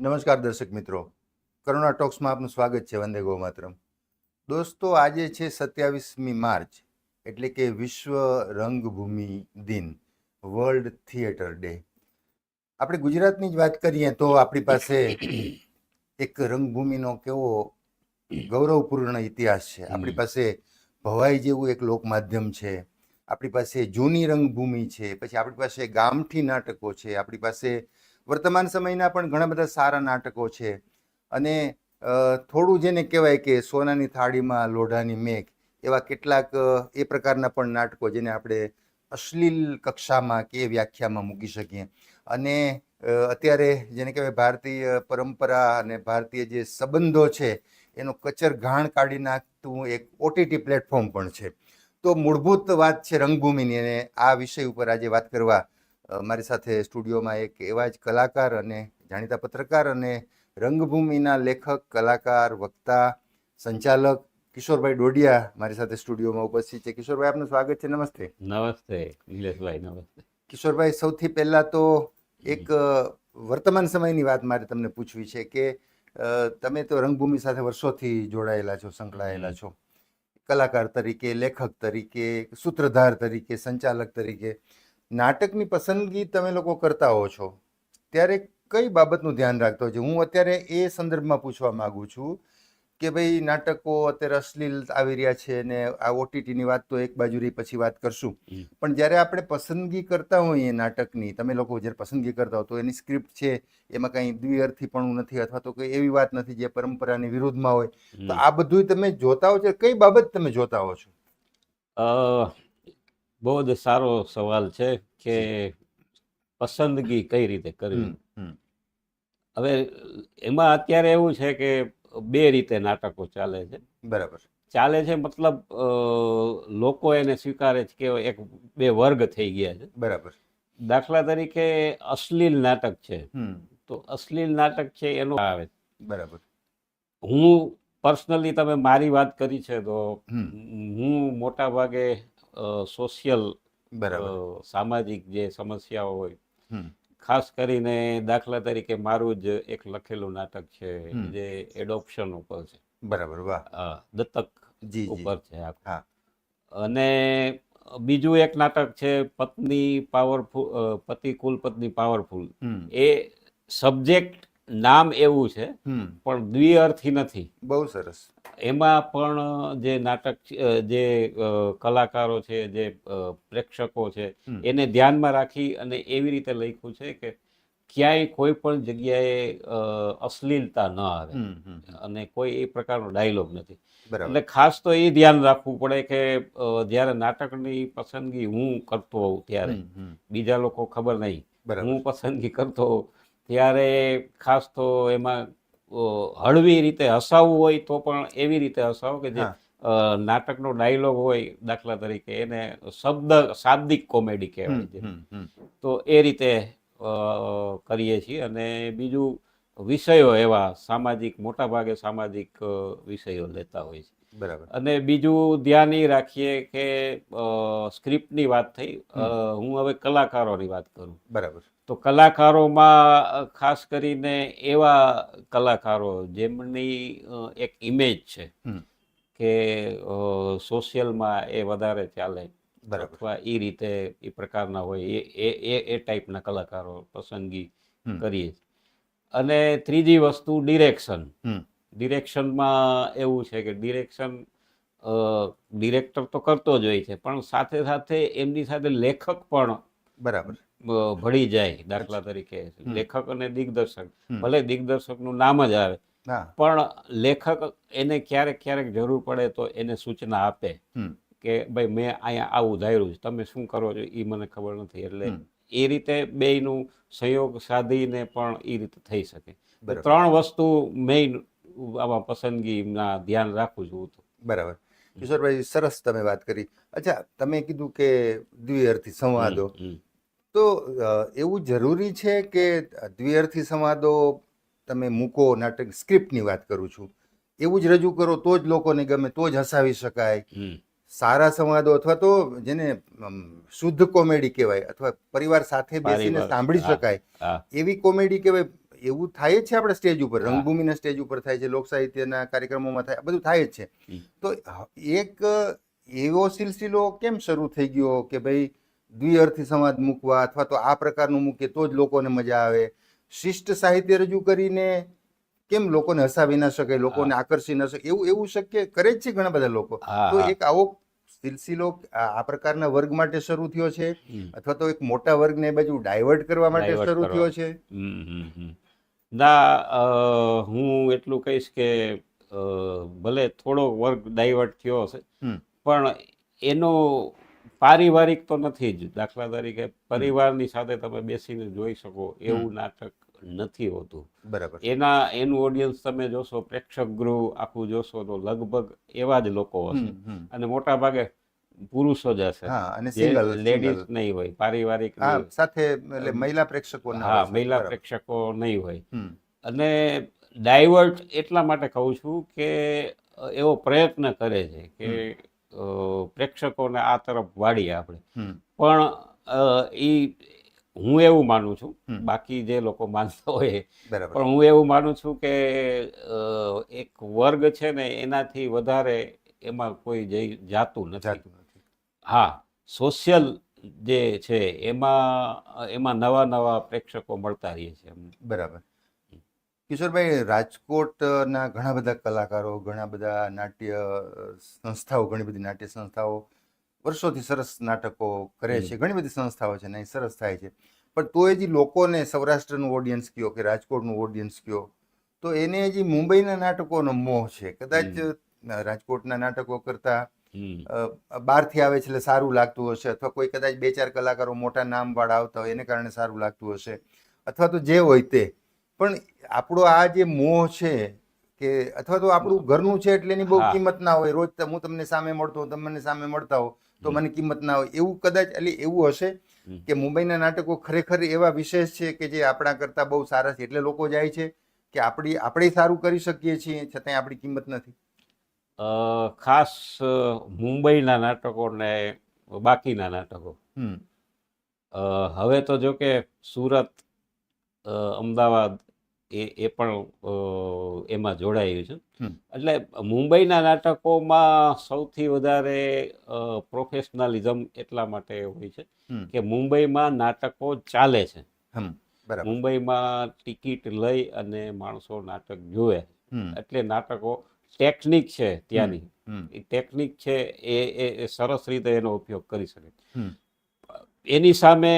નમસ્કાર દર્શક મિત્રો. કરુણા ટોક્સમાં આપનું સ્વાગત છે વંદે ગો માતરમ દોસ્તો આજે છે સત્યાવીસમી માર્ચ એટલે કે વિશ્વ રંગભૂમિ દિન વર્લ્ડ થિયેટર ડે. આપણે ગુજરાતની જ વાત કરીએ તો આપણી પાસે એક રંગભૂમિનો કેવો ગૌરવપૂર્ણ ઇતિહાસ છે. આપણી પાસે ભવાઈ જેવું એક લોક માધ્યમ છે. આપણી પાસે જૂની રંગભૂમિ છે. પછી આપણી પાસે ગામઠી નાટકો છે. આપણી પાસે વર્તમાન સમયના પણ ઘણા બધા સારા નાટકો છે. અને થોડું જેને કહેવાય કે સોનાની થાળીમાં લોઢાની મેઘ, એવા કેટલાક એ પ્રકારના પણ નાટકો જેને આપણે અશ્લીલ કક્ષામાં કે વ્યાખ્યામાં મૂકી શકીએ. અને અત્યારે જેને કહેવાય ભારતીય પરંપરા અને ભારતીય જે સંબંધો છે, એનો કચર ઘાણ કાઢી નાખતું એક ઓટીટી પ્લેટફોર્મ પણ છે. તો મૂળભૂત વાત છે રંગભૂમિની અને આ વિષય ઉપર આજે વાત કરવા મારી સાથે સ્ટુડિયોમાં એક એવા જ કલાકાર અને જાણીતા પત્રકાર અને રંગભૂમિના લેખક કલાકાર વક્તા સંચાલક કિશોરભાઈ ડોડિયા મારી સાથે સ્ટુડિયોમાં ઉપસ્થિત છે. કિશોરભાઈ આપનું સ્વાગત છે. નમસ્તે. નમસ્તે નિલેશભાઈ નમસ્તે. કિશોરભાઈ સૌથી પહેલા તો એક વર્તમાન સમયની વાત મારે તમને પૂછવી છે કે તમે તો રંગભૂમિ સાથે વર્ષોથી જોડાયેલા છો સંકળાયેલા છો. કલાકાર તરીકે લેખક તરીકે સૂત્રધાર તરીકે સંચાલક તરીકે. નાટકની પસંદગી તમે લોકો કરતા હો છો ત્યારે કઈ બાબતનું ધ્યાન રાખતો હોય છે? હું અત્યારે એ સંદર્ભમાં પૂછવા માંગુ છું કે ભાઈ નાટકો અત્યારે અશ્લીલ આવી રહ્યા છે ને આ ઓટીટીની વાત તો એક બાજુ રહી પછી વાત કરશું. પણ જ્યારે આપણે પસંદગી કરતા હોઈએ નાટકની તમે લોકો જ્યારે પસંદગી કરતા હો તો એની સ્ક્રિપ્ટ છે એમાં કંઈ દ્વિઅર્થી પણ નથી અથવા તો કંઈ એવી વાત નથી જે પરંપરાની વિરુદ્ધમાં હોય. તો આ બધું તમે જોતા હો છો? કઈ બાબત તમે જોતા હો છો? અ, બહુ જ સારો સવાલ છે કે પસંદગી કઈ રીતે કરવી. હવે એમાં અત્યારે એવું છે કે બે રીતે નાટકો ચાલે છે. બરાબર. ચાલે છે મતલબ લોકો એને સ્વીકારે છે કે એક બે વર્ગ થઈ ગયા છે. બરાબર. દાખલા તરીકે અશ્લીલ નાટક છે. તો અશ્લીલ નાટક છે એનો આવે. બરાબર. હું પર્સનલી તમે મારી વાત કરી છે તો હું મોટા ભાગે સોશિયલ બરાબર. સામાજિક જે સમસ્યાઓ હોય ખાસ કરીને દાખલા તરીકે મારું જ એક લખેલું નાટક છે જે એડોપ્શન ઉપર છે. બરાબર વાહ. દત્તક જી ઉપર છે હા. અને બીજું એક નાટક છે પત્ની પાવરફુલ પતિ કુલ પત્ની પાવરફુલ એ સબ્જેક્ટ નામ એવું છે પણ દ્વિઅર્થી નથી. બહુ સરસ. એમાં પણ જે નાટક જે કલાકારો છે જે પ્રેક્ષકો છે એને ધ્યાનમાં રાખી અને એવી રીતે લખ્યું છે કે ક્યાંય કોઈ પણ જગ્યાએ અશ્લીલતા ન આવે અને કોઈ એ પ્રકારનો ડાયલોગ નથી. બરાબર. એટલે ખાસ તો એ ધ્યાન રાખવું પડે કે જ્યારે નાટકની પસંદગી હું કરતો હોઉં ત્યારે. બીજા લોકો ખબર નહીં. હું પસંદગી કરતો હોઉં ત્યારે ખાસ તો એમાં હળવી રીતે હસાવવું હોય તો પણ એવી રીતે હસાવો કે જે નાટકનો ડાયલોગ હોય દાખલા તરીકે એને શબ્દ શાબ્દિક કોમેડી કહેવાય છે તો એ રીતે કરીએ છીએ અને બીજું વિષયો એવા સામાજિક મોટા ભાગે સામાજિક વિષયો લેતા હોય છે. બરાબર. અને બીજું ધ્યાન એ રાખીએ કે સ્ક્રિપ્ટની વાત થઈ. હું હવે કલાકારોની વાત કરું. બરાબર. તો કલાકારોમાં ખાસ કરીને એવા કલાકારો જેમની એક ઇમેજ છે કે સોશિયલમાં એ વધારે ચાલે બરાબર. અથવા એ રીતે એ પ્રકારના હોય એ એ એ ટાઈપના કલાકારો પસંદગી. કરીએ અને ત્રીજી વસ્તુ ડિરેક્શન ડિરેક્શનમાં એવું છે કે ડિરેક્શન ડિરેક્ટર તો કરતો જ હોય છે પણ સાથે સાથે એમની સાથે લેખક પણ બરાબર. ભળી જાય દાખલા તરીકે. લેખક અને દિગ્દર્શક. ભલે ભલે દિગ્દર્શકનું નામ જ આવે પણ લેખક એને ક્યારેક ક્યારેક જરૂર પડે તો એને સૂચના આપે કે ભાઈ મેં અહીંયા આવું ધાર્યું છે. તમે શું કરો છો? એ મને ખબર નથી. એટલે એ રીતે બેયનું સંયોગ સાધીને પણ એ રીતે થઈ શકે. ત્રણ વસ્તુ મેઇન આમાં પસંદગીના ધ્યાન રાખું છું બરાબર. કિશોરભાઈ સરસ તમે વાત કરી. અચ્છા તમે કીધું કે દ્વિઅર્થી સંવાદો. તો એવું જરૂરી છે કે દ્વિઅર્થી સંવાદો તમે મૂકો નાટક સ્ક્રિપ્ટની વાત કરું છું. એવું જ રજૂ કરો તો જ લોકોને ગમે તો જ હસાવી શકાય. સારા સંવાદો અથવા તો જેને શુદ્ધ કોમેડી કહેવાય અથવા પરિવાર સાથે બેસીને સાંભળી શકાય. એવી કોમેડી કહેવાય એવું થાય જ છે આપણે સ્ટેજ ઉપર? રંગભૂમિના સ્ટેજ ઉપર થાય છે લોક સાહિત્યના કાર્યક્રમોમાં થાય બધું થાય જ છે. તો એક એવો સિલસિલો કેમ શરૂ થઈ ગયો કે ભાઈ દ્વિઅર્થી સંવાદ મૂકવા અથવા તો આ પ્રકારનું મૂકીએ તો જ લોકોને મજા આવે. શિષ્ટ સાહિત્ય રજૂ કરીને કેમ લોકોને હસાવી ન શકે લોકોને આકર્ષી ન શકે? એવું એવું શક્ય કરે જ છે ઘણા બધા લોકો. તો એક આવો સિલસિલો આ પ્રકારના વર્ગ માટે શરૂ થયો છે અથવા તો એક મોટા વર્ગને એ બાજુ ડાયવર્ટ કરવા માટે શરૂ થયો છે. ના હું એટલું કહીશ કે ભલે થોડો વર્ગ ડાયવર્ટ થયો હશે પણ એનો પારિવારિક તો નથી જ. દાખલા તરીકે પરિવારની સાથે તમે બેસીને જોઈ શકો એવું નાટક નથી હોતું. બરાબર. એના એનું ઓડિયન્સ તમે જોશો પ્રેક્ષક ગૃહ આખું જોશો તો લગભગ એવા જ લોકો હશે. અને મોટા ભાગે પુરુષો જ હશે. અને સિંગલ લેડીઝ નહીં હોય પારિવારિક સાથે એટલે મહિલા પ્રેક્ષકો હા મહિલા પ્રેક્ષકો નહીં હોય. અને ડાયવર્ટ એટલા માટે કહું છું કે એવો પ્રયત્ન કરે છે કે પ્રેક્ષકોને આ તરફ વાળીએ આપણે. પણ એ હું એવું માનું છું બાકી જે લોકો માનતા હોય પણ હું એવું માનું છું કે એક વર્ગ છે ને એનાથી વધારે એમાં કોઈ જઈ જાતું નથી. હા સોશિયલ જે છે એમાં એમાં નવા નવા પ્રેક્ષકો મળતા રહે છે. બરાબર. કિશોરભાઈ રાજકોટના ઘણા બધા કલાકારો ઘણા બધા નાટ્ય સંસ્થાઓ ઘણી બધી નાટ્ય સંસ્થાઓ વર્ષોથી સરસ નાટકો કરે છે. ઘણી બધી સંસ્થાઓ છે ને સરસ થાય છે. પણ તોય જે લોકોને સૌરાષ્ટ્રનું ઓડિયન્સ કયો કે રાજકોટનું ઓડિયન્સ કયો તો એને હજી મુંબઈના નાટકોનો મોહ છે કદાચ રાજકોટના નાટકો કરતા બહારથી આવે છે એટલે સારું લાગતું હશે અથવા કોઈ કદાચ બે ચાર કલાકારો મોટા નામવાળા આવતા હોય એને કારણે સારું લાગતું હશે. અથવા તો જે હોય તે. પણ આપણો આ જે મોહ છે કે અથવા તો આપણું ઘરનું છે એટલે એની બહુ કિંમત ના હોય. રોજ ત- હું તમને સામે મળતો હોઉં, તમને મને સામે મળતા હો તો મને કિંમત ના હોય. એવું કદાચ એટલે એવું હશે કે મુંબઈના નાટકો ખરેખર એવા વિશેષ છે કે જે આપણા કરતા બહુ સારા છે. એટલે લોકો જાય છે કે આપણી આપણે સારું કરી શકીએ છીએ છતાંય આપણી કિંમત નથી. ખાસ મુંબઈના નાટકો ને બાકીના નાટકો. હવે તો જો કે સુરત અમદાવાદ એ એ પણ એમાં જોડાયું છે. એટલે મુંબઈના નાટકોમાં સૌથી વધારે પ્રોફેશનલિઝમ એટલા માટે હોય છે કે મુંબઈમાં નાટકો ચાલે છે. મુંબઈમાં ટિકિટ લઈ અને માણસો નાટક જુએ. એટલે નાટકો ટેકનિક છે ત્યાંની. એ ટેકનિક છે એ એ એ સરસ રીતે એનો ઉપયોગ કરી શકે. એની સામે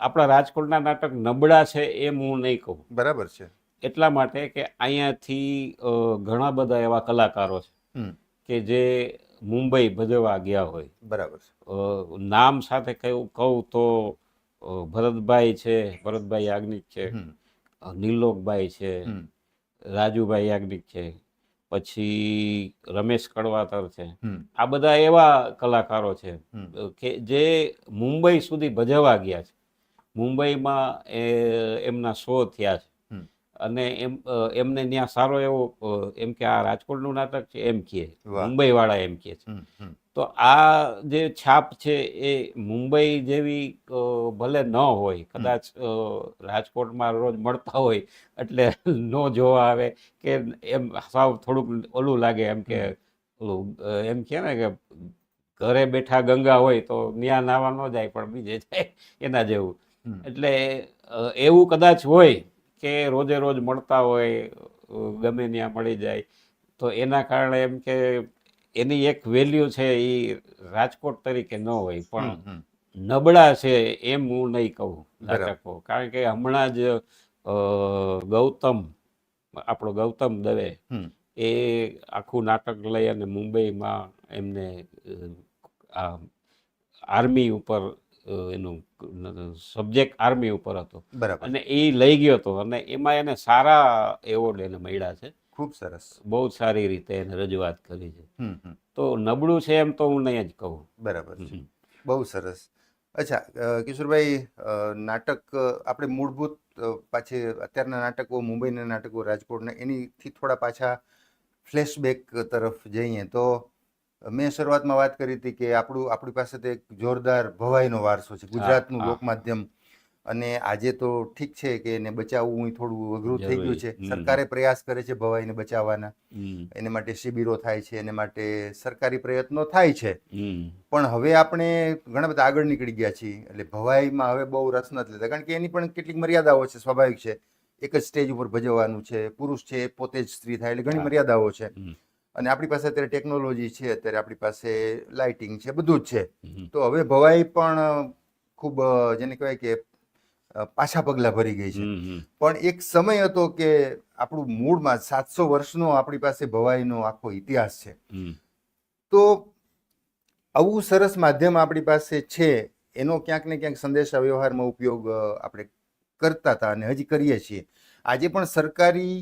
આપણા રાજકોટના નાટક નબળા છે એમ હું નહીં કહું. બરાબર છે. એટલા માટે કે અહીંયાથી ઘણા બધા એવા કલાકારો છે કે જે મુંબઈ ભજવા ગયા હોય. બરાબર નામ સાથે કહું કહું તો ભરતભાઈ છે ભરતભાઈ યાજ્ઞિક છે નીલોકભાઈ છે રાજુભાઈ યાજ્ઞિક છે પછી રમેશ કડવાતર છે. આ બધા એવા કલાકારો છે કે જે મુંબઈ સુધી ભજવા ગયા છે. મુંબઈમાં એ એમના શો થયા છે. અને એમ એમને ત્યાં સારો એવો એમ કે આ રાજકોટનું નાટક છે એમ કહે. મુંબઈવાળા એમ કહે છે. તો આ જે છાપ છે એ મુંબઈ જેવી ભલે ન હોય કદાચ રાજકોટમાં રોજ મળતા હોય એટલે ન જોવા આવે કે એમ સાવ થોડુંક ઓલું લાગે એમ કે ઓલું એમ કહે ને કે ઘરે બેઠા ગંગા હોય તો ન્યા નાવા ન જાય પણ બીજે જાય એના જેવું. એટલે એવું કદાચ હોય કે રોજે રોજ મળતા હોય ગમે ત્યાં મળી જાય તો એના કારણે એમ કે એની એક વેલ્યુ છે એ રાજકોટ તરીકે ન હોય પણ. નબળા છે એમ હું નહીં કહું. નાટકો કારણ કે હમણાં જ ગૌતમ આપણો ગૌતમ દવે એ આખું નાટક લઈ અને મુંબઈમાં એમને આર્મી ઉપર એનું સબ્જેક્ટ આર્મી ઉપર હતો. અને એ લઈ ગયો હતો અને એમાં એને સારા એવોર્ડ એને મળ્યા છે. ખૂબ સરસ. બહુ સારી રીતે એને રજૂઆત કરી છે. તો નબળું છે એમ તો હું નહીં જ કહું. બરાબર છે. બહુ સરસ. અચ્છા કિશોરભાઈ નાટક આપણે મૂળભૂત પાછી અત્યારના નાટકો મુંબઈના નાટકો રાજકોટના એનીથી થોડા પાછા ફ્લેશબેક તરફ જઈએ તો મેં શરૂઆતમાં વાત કરી હતી કે આપણું આપણી પાસે તો એક જોરદાર ભવાઈનો વારસો છે ગુજરાતનું. લોકમાધ્યમ. અને આજે તો ઠીક છે કે એને બચાવવું થોડું અઘરું થઈ ગયું છે. સરકારે પ્રયાસ કરે છે ભવાઈને બચાવવાના. એને માટે શિબિરો થાય છે એને માટે સરકારી પ્રયત્નો થાય છે. પણ હવે આપણે ઘણા બધા આગળ નીકળી ગયા છીએ. એટલે ભવાઈમાં હવે બહુ રસ નથી લેતા. કારણ કે એની પણ કેટલીક મર્યાદાઓ છે સ્વાભાવિક છે. એક જ સ્ટેજ ઉપર ભજવવાનું છે પુરુષ છે પોતે જ સ્ત્રી થાય એટલે ઘણી મર્યાદાઓ છે. અને આપણી પાસે અત્યારે ટેકનોલોજી છે અત્યારે આપણી પાસે લાઇટિંગ છે બધું જ છે. તો હવે ભવાઈ પણ ખૂબ જેને કહેવાય કે પાછા પગલાં ભરી ગઈ છે. પણ એક સમય હતો કે આપણું મૂળમાં સાતસો વર્ષનો આપણી પાસે ભવાઈનો આખો ઇતિહાસ છે. તો આવું સરસ માધ્યમ આપણી પાસે છે એનો ક્યાંક ને ક્યાંક સંદેશા વ્યવહારમાં ઉપયોગ આપણે કરતા હતા અને હજી કરીએ છીએ. આજે પણ સરકારી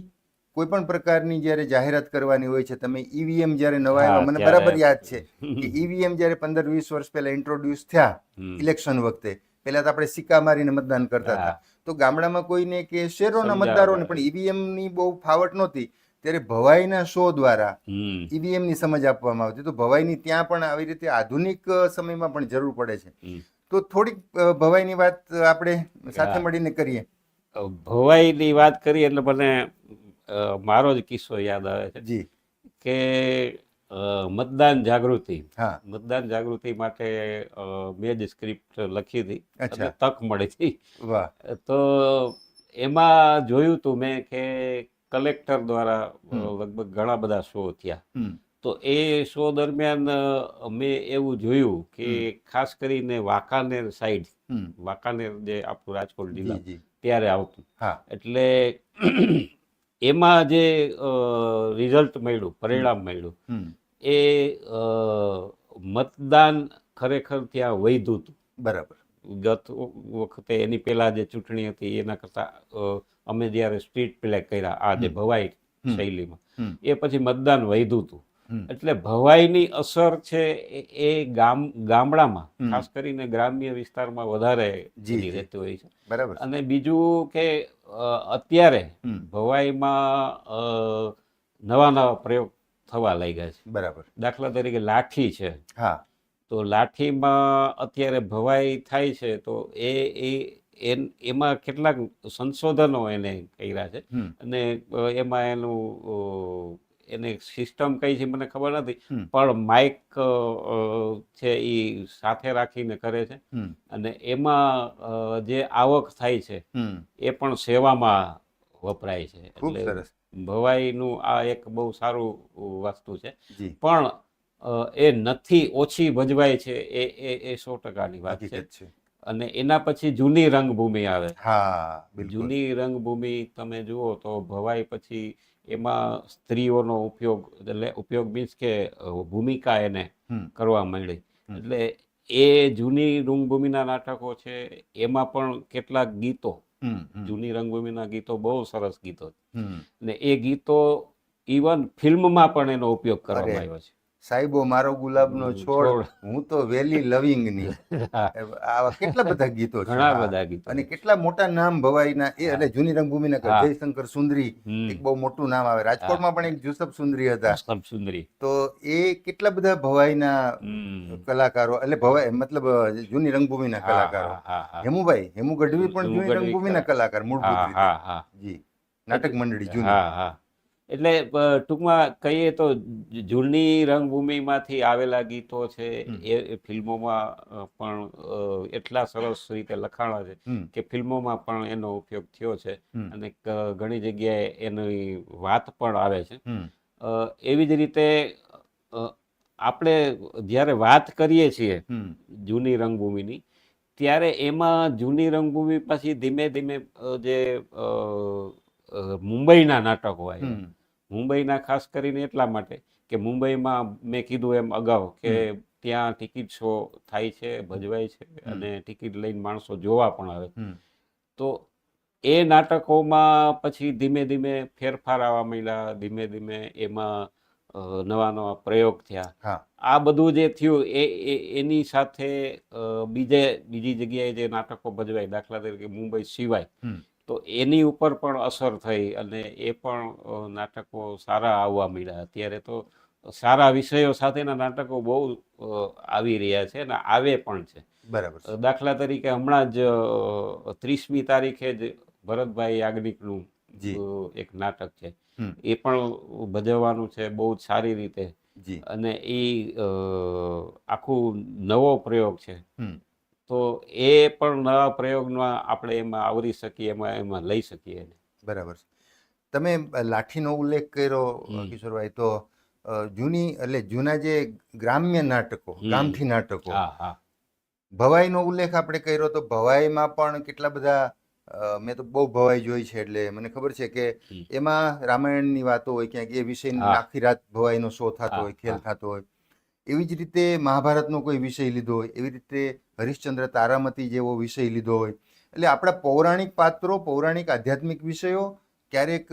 કોઈ પણ પ્રકારની જ્યારે જાહેરાત કરવાની હોય છે તમે ઈવીએમ જ્યારે નવા આવ્યા મને બરાબર યાદ છે કે ઈવીએમ જ્યારે પંદર વીસ વર્ષ પહેલા ઇન્ટ્રોડ્યુસ થયા ઇલેક્શન વખતે પહેલા તો આપણે સિક્કા મારીને મતદાન કરતા હતા. તો ગામડામાં કોઈને કે શહેરોના સમજાવવા મતદારોને પણ ઈવીએમની બહુ ફાવટ નહોતી. ત્યારે ભવાઈના શો દ્વારા ઈવીએમની ઈવીએમની સમજ આપવામાં આવતી. તો ભવાઈની ત્યાં પણ આવી રીતે આધુનિક સમયમાં પણ જરૂર પડે છે. તો થોડીક ભવાઈની વાત આપણે સાથે મળીને કરીએ. ભવાઈની વાત કરીએ એટલે મને મારો જ કિસ્સો યાદ આવે છે જી. કે મતદાન જાગૃતિ હા. મતદાન જાગૃતિ માટે મેં જ સ્ક્રિપ્ટ લખી હતી. અને તક મળી હતી. વાહ. તો એમાં જોયું તું મેં કે કલેક્ટર દ્વારા લગભગ ઘણા બધા શો થયા. તો એ શો દરમિયાન મેં એવું જોયું કે ખાસ કરીને વાંકાનેર સાઈડ વાંકાનેર જે આપણું રાજકોટ જિલ્લા ત્યારે આવતું. હા. એટલે એમાં જે રિઝલ્ટ મળ્યું પરિણામ મળ્યું એ મતદાન ખરેખર ત્યાં વૈધું હતું. બરાબર. ગત વખતે એની પહેલા જે ચૂંટણી હતી એના કરતા અમે જ્યારે સ્ટ્રીટ પ્લે કર્યા આ જે ભવાઈ શૈલીમાં એ પછી મતદાન વૈધું હતું. એટલે ભવાઈની અસર છે એ- ગામ ગામડામાં. ખાસ કરીને ગ્રામ્ય વિસ્તારમાં વધારે રહેતી હોય છે. બરાબર અને બીજું કે અત્યારે ભવાઈમાં નવા નવા પ્રયોગ થવા લાગ્યા છે. બરાબર. દાખલા તરીકે લાઠી છે. હા. તો લાઠીમાં અત્યારે ભવાઈ થાય છે તો એ એ એમાં કેટલાક સંશોધનો એને કર્યા છે. અને એમાં એનું એને સિસ્ટમ કઈ છે મને ખબર નથી. પણ માઇક છે એ સાથે રાખીને કરે છે. અને એમાં જે આવક થાય છે એ પણ સેવામાં વપરાય છે. એટલે ભવાઈનું આ એક બહુ સારું વસ્તુ છે. પણ એ નથી ઓછી ભજવાય છે એ એ એ સો ટકાની વાત છે. અને એના પછી જૂની રંગભૂમિ આવે. હા જૂની રંગભૂમિ તમે જુઓ તો ભવાઈ પછી એમાં સ્ત્રીઓનો ઉપયોગ એટલે ઉપયોગ મીન્સ કે ભૂમિકા એને કરવા માંડી. એટલે એ જૂની રંગભૂમિના નાટકો છે એમાં પણ કેટલાક ગીતો જૂની રંગભૂમિના ગીતો બહુ સરસ ગીતો ને અને એ ગીતો ઇવન ફિલ્મમાં પણ એનો ઉપયોગ કરવામાં આવ્યો છે. સાહેબો મારો ગુલાબનો છોડ. હું તો વેલી લવિંગની આવા કેટલા બધા ગીતો છે. ઘણા બધા ગીતો. અને કેટલા મોટા નામ ભવાઈના એ એટલે જૂની રંગભૂમિના કર જયશંકર સુંદરી એક બહુ મોટું નામ આવે. રાજકોટમાં પણ એક જુસફ સુંદરી હતા. જુસફ સુંદરી. તો એ કેટલા બધા ભવાઈના. કલાકારો એટલે ભવાઈ મતલબ જૂની રંગભૂમિના કલાકારો. હેમુભાઈ હેમુ ગઢવી પણ જૂની રંગભૂમિના કલાકાર મૂળભૂત રીતે. જી. નાટક મંડળી જૂની. હા હા. એટલે ટૂંકમાં કહીએ તો જૂની રંગભૂમિમાંથી આવેલા ગીતો છે એ ફિલ્મોમાં પણ એટલા સરસ રીતે લખાણા છે કે ફિલ્મોમાં પણ એનો ઉપયોગ થયો છે અને ઘણી જગ્યાએ એની વાત પણ આવે છે. એવી જ રીતે આપણે જ્યારે વાત કરીએ છીએ જૂની રંગભૂમિની ત્યારે એમાં જૂની રંગભૂમિ પછી ધીમે ધીમે જે મુંબઈના નાટકો આવ્યા મુંબઈના ખાસ કરીને એટલા માટે કે મુંબઈમાં મેં કીધું એમ અગાઉ કે ત્યાં ટિકિટ શો થાય છે ભજવાય છે અને ટિકિટ લઈને માણસો જોવા પણ આવે. તો એ નાટકોમાં પછી ધીમે ધીમે ફેરફાર આવવા માંડ્યા ધીમે ધીમે એમાં નવા નવા પ્રયોગ થયા. આ બધું જે થયું એ એની સાથે બીજે બીજી જગ્યાએ જે નાટકો ભજવાય દાખલા તરીકે મુંબઈ સિવાય તો એની ઉપર પણ અસર થઈ અને એ પણ નાટકો સારા આવવા માંડ્યા. અત્યારે તો સારા વિષયો સાથેના નાટકો બહુ આવી રહ્યા છે અને આવે પણ છે. બરાબર દાખલા તરીકે હમણાં જ ત્રીસમી તારીખે જ ભરતભાઈ યાજ્ઞિકનું એક નાટક છે. એ પણ ભજવવાનું છે બહુ જ સારી રીતે. અને એ આખું નવો પ્રયોગ છે. તો એ પણ નવા પ્રયોગમાં આપણે એમાં આવરી શકીએ એમાં એમાં લઈ શકીએ બરાબર તમે લાઠીનો ઉલ્લેખ કર્યો. કિશોરભાઈ તો જૂની એટલે જૂના જે ગ્રામ્ય નાટકો ગામથી નાટકો ભવાઈનો ઉલ્લેખ આપણે કર્યો તો ભવાઈમાં પણ કેટલા બધા મેં તો બહુ ભવાઈ જોઈ છે એટલે મને ખબર છે કે એમાં રામાયણની વાતો હોય ક્યાંક એ વિષયની. આખી રાત ભવાઈનો શો થતો હોય ખેલ. થતો હોય એવી જ રીતે મહાભારતનો કોઈ વિષય લીધો હોય એવી રીતે હરિશ્ચંદ્ર તારામતી જેવો વિષય લીધો હોય. એટલે આપણા પૌરાણિક પાત્રો પૌરાણિક આધ્યાત્મિક વિષયો ક્યારેક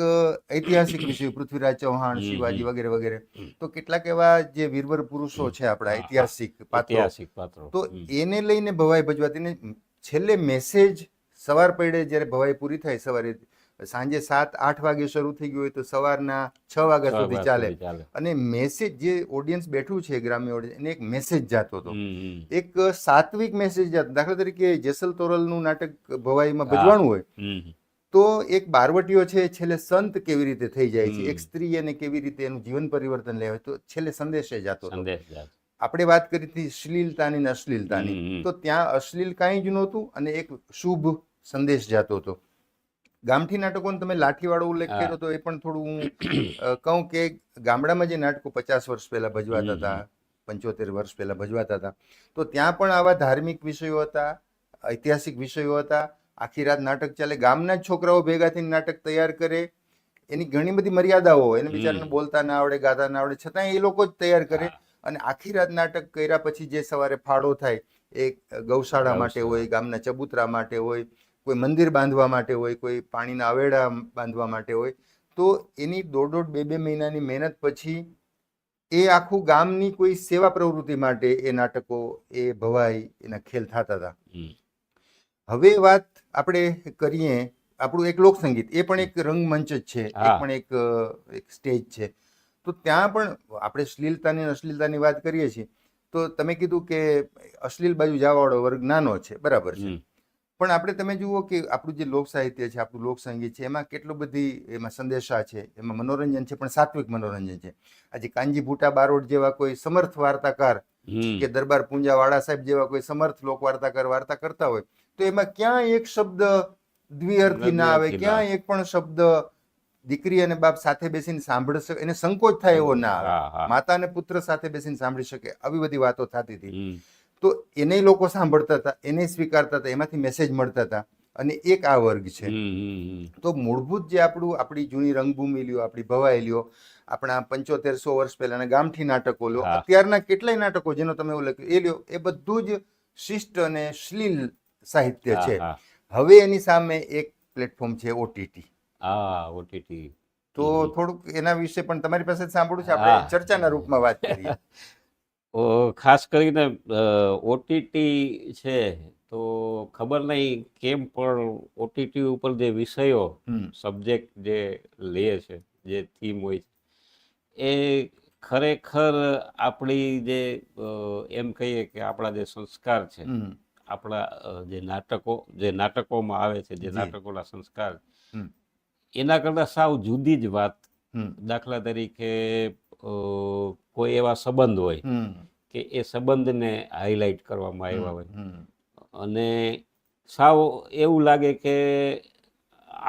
ઐતિહાસિક વિષયો પૃથ્વીરાજ ચૌહાણ શિવાજી વગેરે વગેરે તો કેટલાક એવા જે વીરવર પુરુષો છે આપણા. ઐતિહાસિક ઐતિહાસિક પાત્રો. તો એને લઈને ભવાઈ ભજવાતી ને છેલ્લે મેસેજ સવાર પડે જ્યારે ભવાઈ પૂરી થાય સવારે સાંજે સાત આઠ વાગે શરૂ થઈ ગયું હોય તો સવારના છ વાગ્યા સુધી ચાલે. અને મેસેજ જે ઓડિયન્સ બેઠું છે ગ્રામ્ય ઓડિયન્સ એને એક મેસેજ જાતો હતો. એક સાત્વિક મેસેજ જાતો. દાખલા તરીકે જેસલ તોરલનું નાટક ભવાઈમાં ભજવાનું હોય તો એક બારવટીયો છે છેલ્લે સંત કેવી રીતે થઈ જાય છે એક સ્ત્રી અને કેવી રીતે એનું જીવન પરિવર્તન લે તો છેલ્લે સંદેશે જાતો હતો. આપણે વાત કરી હતી શ્લીલતાની ને અશ્લીલતાની. તો ત્યાં અશ્લીલ કાંઈ જ નહોતું અને એક શુભ સંદેશ જાતો હતો. ગામઠી નાટકોનો તમે લાઠીવાળો ઉલ્લેખ કર્યો તો એ પણ થોડું હું કહું કે ગામડામાં જે નાટકો પચાસ વર્ષ પહેલા ભજવાતા હતા પંચોતેર વર્ષ પહેલા ભજવાતા હતા તો ત્યાં પણ આવા ધાર્મિક વિષયો હતા ઐતિહાસિક વિષયો હતા આખી રાત નાટક ચાલે ગામના જ છોકરાઓ ભેગા થઈને નાટક તૈયાર કરે એની ઘણી બધી મર્યાદાઓ એને બિચારાને બોલતા ના આવડે ગાતા ના આવડે છતાં એ લોકો જ તૈયાર કરે અને આખી રાત નાટક કર્યા પછી જે સવારે ફાળો થાય એ ગૌશાળા. માટે હોય ગામના ચબૂતરા માટે હોય કોઈ મંદિર બાંધવા માટે હોય કોઈ પાણીના આવેડા બાંધવા માટે હોય તો એની દોઢ દોઢ બે બે મહિનાની મહેનત પછી એ આખું ગામની કોઈ સેવા પ્રવૃત્તિ માટે એ નાટકો એ ભવાઈ એના ખેલ થતા હતા. હવે વાત આપણે કરીએ આપણું એક લોકસંગીત એ પણ એક રંગમંચ જ છે એ પણ એક એક સ્ટેજ છે. તો ત્યાં પણ આપણે શ્લીલતાની અશ્લીલતાની વાત કરીએ છીએ. તો તમે કીધું કે અશ્લીલ બાજુ જવાવાળો વર્ગ નાનો છે બરાબર છે. પણ આપણે તમે જુઓ કે આપણું જે લોક સાહિત્ય છે આપણું લોકસંગીત છે એમાં કેટલું બધી એમાં સંદેશા છે એમાં મનોરંજન છે પણ સાત્વિક મનોરંજન છે આજે કાંજી ભૂટા બારોટ જેવા કોઈ સમર્થ વાર્તાકાર. કે દરબાર પૂંજા વાળા સાહેબ જેવા કોઈ સમર્થ લોક વાર્તાકાર વાર્તા કરતા હોય તો એમાં ક્યાં એક શબ્દ દ્વિઅર્થી ના આવે ક્યાં એક પણ શબ્દ દીકરી અને બાપ સાથે બેસીને સાંભળી શકે એને સંકોચ થાય એવો ના આવે. માતા અને પુત્ર સાથે બેસીને સાંભળી શકે આવી બધી વાતો થતી હતી. તો એને લોકો સાંભળતા હતા એને સ્વીકારતા હતા એમાંથી મેસેજ મળતા હતા અને એક આ વર્ગ છે. તો મૂળભૂત જે આપણું આપણી જૂની રંગભૂમિ લ્યો આપણી ભવાઈ લ્યો આપણા પંચોતેર સો વર્ષ પહેલાના ગામઠી નાટકો લો અત્યારના કેટલાય નાટકો જેનો તમે ઉલ્લેખ એ લ્યો એ બધું જ શિષ્ટ અને શ્લીલ સાહિત્ય છે. હવે એની સામે એક પ્લેટફોર્મ છે ઓટીટી હા ઓટીટી તો થોડુંક એના વિશે પણ તમારી પાસે સાંભળ્યું છે આપણે. ચર્ચાના રૂપમાં વાત કરીએ. ખાસ કરીને ઓટીટી છે તો ખબર નહીં કેમ પણ ઓટીટી ઉપર જે વિષયો સબ્જેક્ટ જે લે છે જે થીમ હોય છે એ ખરેખર આપણી જે એમ કહીએ કે આપણા જે સંસ્કાર છે આપણા જે નાટકો જે નાટકોમાં આવે છે જે નાટકોના સંસ્કાર એના કરતાં સાવ જુદી જ વાત દાખલા તરીકે કોઈ એવા સંબંધ હોય કે એ સંબંધને હાઇલાઇટ કરવામાં આવ્યા હોય. અને સાવ એવું લાગે કે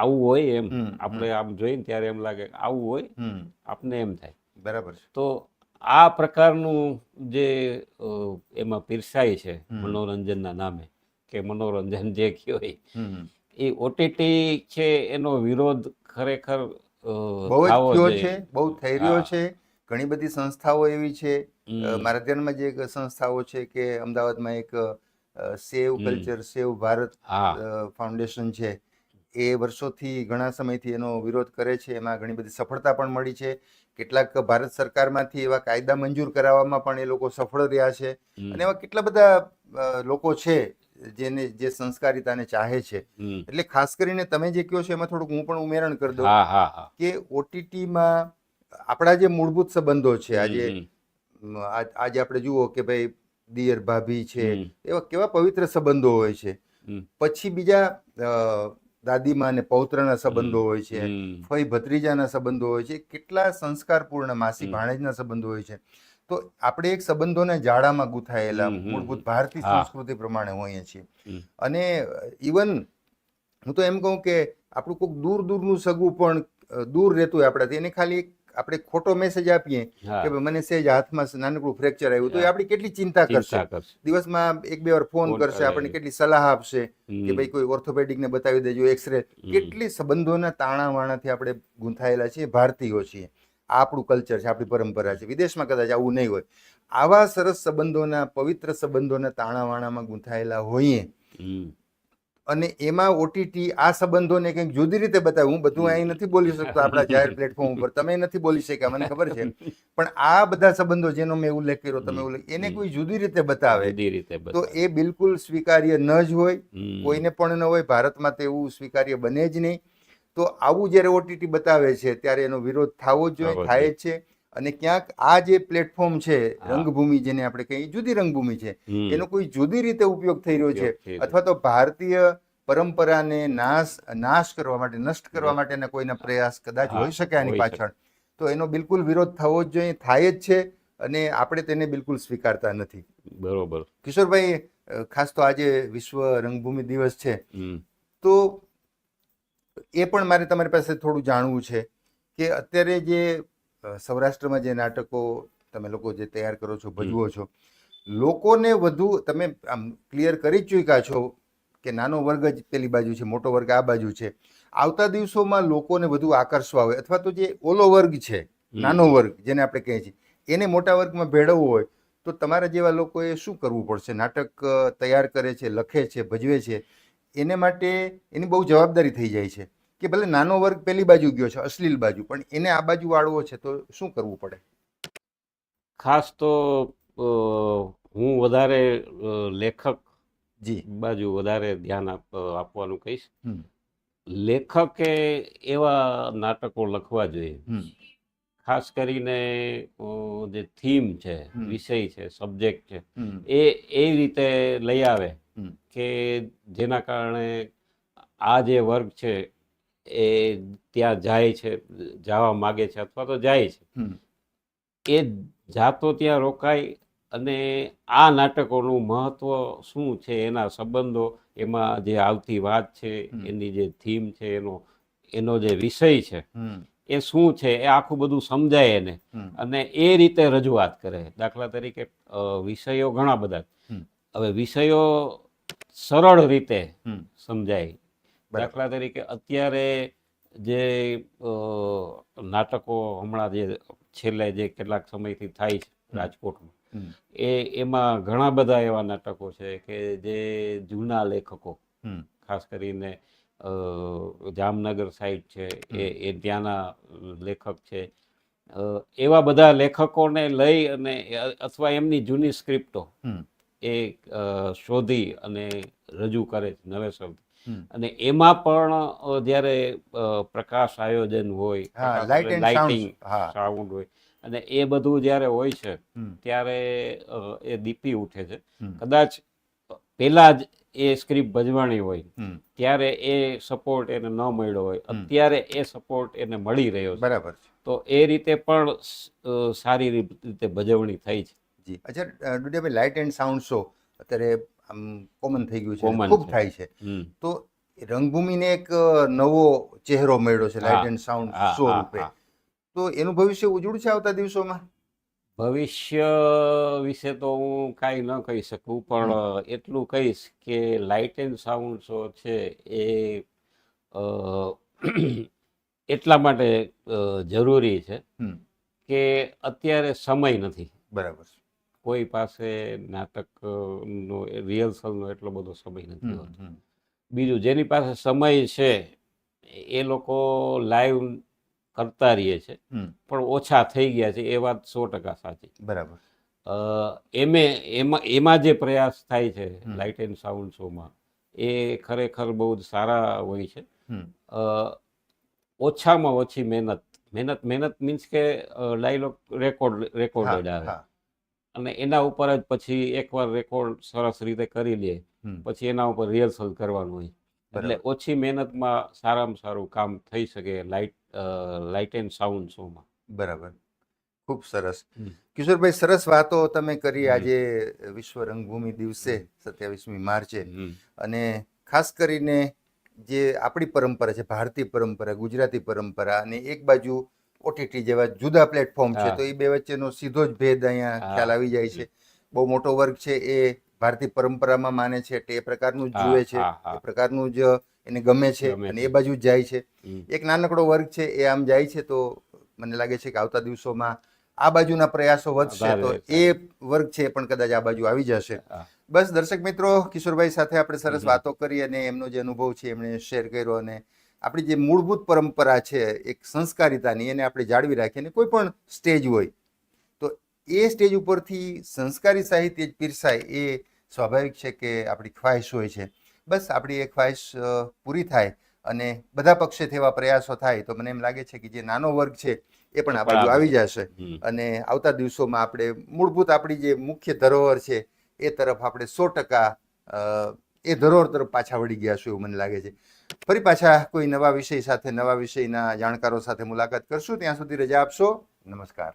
આવું હોય એમ. આપણે આમ જોઈએ ત્યારે એમ લાગે આવું હોય આપને એમ થાય. બરાબર છે. તો આ પ્રકારનું જે એમાં પીરસાય છે મનોરંજનના નામે કે મનોરંજન જે કહેવાય એ ઓટીટી છે એનો વિરોધ ખરેખર બહુ થયો છે બહુ થઈ રહ્યો છે. ઘણી બધી સંસ્થાઓ એવી છે મારા ધ્યાનમાં જે એક સંસ્થાઓ છે કે અમદાવાદમાં એક save culture save Bharat foundation છે. એ વર્ષોથી ઘણા સમયથી એનો વિરોધ કરે છે. એમાં ઘણી બધી સફળતા પણ મળી છે. કેટલાક ભારત સરકારમાંથી એવા કાયદા મંજૂર કરાવવામાં પણ એ લોકો સફળ રહ્યા છે. અને એવા કેટલા બધા લોકો છે જેને જે સંસ્કારિતાને ચાહે છે. એટલે ખાસ કરીને તમે જે કહો છો એમાં થોડુંક હું પણ ઉમેરણ કરી દઉં કે ઓટીટીમાં આપણા જે મૂળભૂત સંબંધો છે આજે આજ- આપણે જુઓ કે ભાઈ દિયર ભાભી છે એવા કેવા પવિત્ર સંબંધો હોય છે. પછી બીજા દાદીમા અને પૌત્રના સંબંધો હોય છે. ફઈ ભત્રીજાના સંબંધો હોય છે કેટલા સંસ્કારપૂર્ણ માસી ભાણેજના સંબંધો હોય છે. તો આપણે એક સંબંધોને જાળામાં ગુથાયેલા મૂળભૂત ભારતીય સંસ્કૃતિ પ્રમાણે હોઈએ છીએ. અને ઇવન હું તો એમ કહું કે આપણું કોઈક દૂર દૂરનું સગું પણ દૂર રહેતું હોય આપણાથી એને ખાલી એક આપણે ખોટો મેસેજ આપીએ કે ભાઈ મને સેજ હાથમાં નાનકડું ફ્રેક્ચર આવ્યું તો એ આપણી કેટલી ચિંતા કરશે? દિવસમાં એક બે વાર ફોન કરશે આપણને કેટલી સલાહ આપશે કે ભાઈ કોઈ ઓર્થોપેડિક ને બતાવી દેજો એક્સરે. કેટલી સંબંધોના તાણાવાણાથી આપણે ગૂંથાયેલા છીએ ભારતીયો છીએ. આપણું કલ્ચર છે આપણી પરંપરા છે. વિદેશમાં કદાચ આવું નહીં હોય. આવા સરસ સંબંધોના પવિત્ર સંબંધોના તાણાવાણામાં ગૂંથાયેલા હોઈએ. અને એમાં ઓટીટી આ સંબંધોને કંઈક જુદી રીતે બતાવ્યું હું બધું અહીં નથી બોલી શકતો આપણા જાહેર પ્લેટફોર્મ ઉપર. તમે નથી બોલી શક્યા મને ખબર છે. પણ આ બધા સંબંધો જેનો મેં ઉલ્લેખ કર્યો તમે ઉલ્લેખ એને કોઈ જુદી રીતે બતાવે તો એ બિલકુલ સ્વીકાર્ય ન જ હોય કોઈને પણ ન હોય ભારતમાં તો એવું સ્વીકાર્ય બને જ નહીં. તો આવું જ્યારે ઓટીટી બતાવે છે ત્યારે એનો વિરોધ થવો જ જોઈએ થાય છે. અને ક્યાંક આ જે પ્લેટફોર્મ છે રંગભૂમિ જેને આપણે કહીએ જુદી રંગભૂમિ છે એનો કોઈ જુદી રીતે ઉપયોગ થઈ રહ્યો છે. અથવા તો ભારતીય પરંપરાને નાશ નાશ કરવા માટે નષ્ટ કરવા માટેના કોઈના પ્રયાસ કદાચ હોઈ શકે આની પાછળ. તો એનો બિલકુલ વિરોધ થવો જ જોઈએ થાય જ છે અને આપણે તેને બિલકુલ સ્વીકારતા નથી. બરોબર. કિશોરભાઈ ખાસ તો આજે વિશ્વ રંગભૂમિ દિવસ છે. તો એ પણ મારે તમારી પાસે થોડું જાણવું છે કે અત્યારે જે સૌરાષ્ટ્રમાં જે નાટકો તમે લોકો જે તૈયાર કરો છો ભજવો છો લોકોને વધુ તમે આમ ક્લિયર કરી ચૂક્યા છો કે નાનો વર્ગ જ પેલી બાજુ છે મોટો વર્ગ આ બાજુ છે. આવતા દિવસોમાં લોકોને વધુ આકર્ષવા હોય અથવા તો જે ઓલો વર્ગ છે નાનો વર્ગ જેને આપણે કહીએ છીએ એને મોટા વર્ગમાં ભેળવવો હોય તો તમારા જેવા લોકોએ શું કરવું પડશે? નાટક તૈયાર કરે છે લખે છે ભજવે છે એને માટે એની બહુ જવાબદારી થઈ જાય છે. કે ભલે નાનો વર્ગ પેલી બાજુ ગયો છે અશ્લીલ બાજુ પણ એને આ બાજુ વાળવો છે તો શું કરવું પડે? ખાસ તો હું વધારે લેખક જી. બાજુ વધારે ધ્યાન આપવાનું કહીશ. લેખકે એવા નાટકો લખવા જોઈએ. ખાસ કરીને જે થીમ છે વિષય છે સબ્જેક્ટ છે એ એ રીતે લઈ આવે કે જેના કારણે આ જે વર્ગ છે એ ત્યાં જાય છે જવા માગે છે અથવા તો જાય છે. એ જાતો ત્યાં રોકાય અને આ નાટકોનું મહત્વ શું છે એના સંબંધો એમાં જે આવતી વાત છે એની જે થીમ છે એનો એનો જે વિષય છે એ શું છે એ આખું બધું સમજાય એને. અને એ રીતે રજૂઆત કરે. દાખલા તરીકે વિષયો ઘણા બધા. હવે વિષયો સરળ રીતે સમજાય. દાખલા તરીકે અત્યારે જે નાટકો હમણાં જે છેલ્લે જે કેટલાક સમયથી થાય છે રાજકોટમાં એ એમાં ઘણા બધા એવા નાટકો છે કે જે જૂના લેખકો ખાસ કરીને જામનગર સાઈડ છે એ એ ત્યાંના લેખક છે. એવા બધા લેખકોને લઈ અને અથવા એમની જૂની સ્ક્રિપ્ટો. એ શોધી અને રજૂ કરે છે નવેસરથી. અને એમાં પણ જ્યારે પ્રકાશ આયોજન હોય હા પ્રકાશ લાઇટ એટલે એન્ડ lighting, સાઉન્ડ હોય અને એ બધું જ્યારે હોય છે ત્યારે એ દીપી ઉઠે છે. કદાચ પહેલા જ એ સ્ક્રિપ્ટ ભજવાણી હોય ત્યારે એ સપોર્ટ એને ન મળ્યો હોય અત્યારે એ સપોર્ટ એને મળી રહ્યો છે. બરાબર તો એ રીતે પણ સારી રીતે ભજવણી થઈ છે. જી. અચ્છા Dudiyabhai light and sound show અત્યારે આમ કોમન થઈ ગયું છે ખૂબ થાય છે. તો રંગભૂમિને એક નવો ચહેરો મળ્યો છે લાઇટ એન્ડ સાઉન્ડ શો રૂપે તો એનું ભવિષ્ય ઉજળું છે આવતા દિવસોમાં? ભવિષ્ય વિશે તો હું કાંઈ ન કહી શકું પણ એટલું કહીશ કે લાઇટ એન્ડ સાઉન્ડ શો છે એ એટલા માટે જરૂરી છે. કે અત્યારે સમય નથી. બરાબર કોઈ પાસે નાટક અ, નો રિહર્સલનો એટલો બધો સમય નથી હોતો. બીજું જેની પાસે સમય છે એ લોકો લાઈવ કરતા રહીએ છે પણ ઓછા થઈ ગયા છે એ વાત સો ટકા સાચી. બરાબર. એમે એમાં એમાં જે પ્રયાસ થાય છે લાઇટ એન્ડ સાઉન્ડ શોમાં એ ખરેખર બહુ જ સારા હોય છે. ઓછામાં ઓછી મહેનત મહેનત મહેનત મીન્સ કે ડાયલોગ રેકોર્ડ રેકોર્ડેડ આવે. અને એના ઉપર જ પછી એકવાર રેકોર્ડ સરસ રીતે કરી લે. પછી એના ઉપર રિહર્સલ કરવાનું હોય. એટલે ઓછી મહેનતમાં સારામાં સારું કામ થઈ શકે લાઇટ લાઇટ એન્ડ સાઉન્ડ શોમાં બરાબર. ખૂબ સરસ. કિશોરભાઈ સરસ વાતો તમે કરી આજે વિશ્વ રંગભૂમિ દિવસે સત્યાવીસમી માર્ચે. અને ખાસ કરીને જે આપણી પરંપરા છે ભારતીય પરંપરા ગુજરાતી પરંપરા અને એક બાજુ ઓટીટી જેવા જુદા પ્લેટફોર્મ છે તો એ બે વચ્ચેનો સીધો જ ભેદ અહીંયા ખ્યાલ આવી જાય છે. બહુ મોટો વર્ગ છે એ ભારતીય પરંપરામાં માને છે એ પ્રકારનું જુએ છે. એ પ્રકારનું જ એને ગમે છે અને એ બાજુ જાય છે. એક નાનકડો વર્ગ છે એ આમ જાય છે તો મને લાગે છે કે આવતા દિવસોમાં આ બાજુના પ્રયાસો વધશે તો એ વર્ગ છે પણ કદાચ આ બાજુ આવી જશે. બસ દર્શક મિત્રો કિશોરભાઈ સાથે આપણે સરસ વાતો કરી અને એમનો જે અનુભવ છે એમણે શેર કર્યો અને આપણી જે મૂળભૂત પરંપરા છે એક સંસ્કારિતાની એને આપણે જાળવી રાખીએ અને કોઈ પણ સ્ટેજ હોય તો એ સ્ટેજ ઉપરથી સંસ્કારી સાહિત્ય જ પીરસાય એ સ્વાભાવિક છે કે આપણી ખ્વાહિશ હોય છે. બસ આપણી એ ખ્વાહિશ પૂરી થાય અને બધા પક્ષે એવા પ્રયાસો થાય તો મને એમ લાગે છે કે જે નાનો વર્ગ છે એ પણ આ બાજુ આવી જશે. અને આવતા દિવસોમાં આપણે મૂળભૂત આપણી જે મુખ્ય ધરોહર છે એ તરફ આપણે સો ટકા એ ધરોહર તરફ પાછા વળી ગયા છું એવું મને લાગે છે. ફરી પાછા કોઈ નવા વિષય સાથે, નવા વિષયના જાણકારો સાથે મુલાકાત કરશું. ત્યાં સુધી રજા આપશો. નમસ્કાર.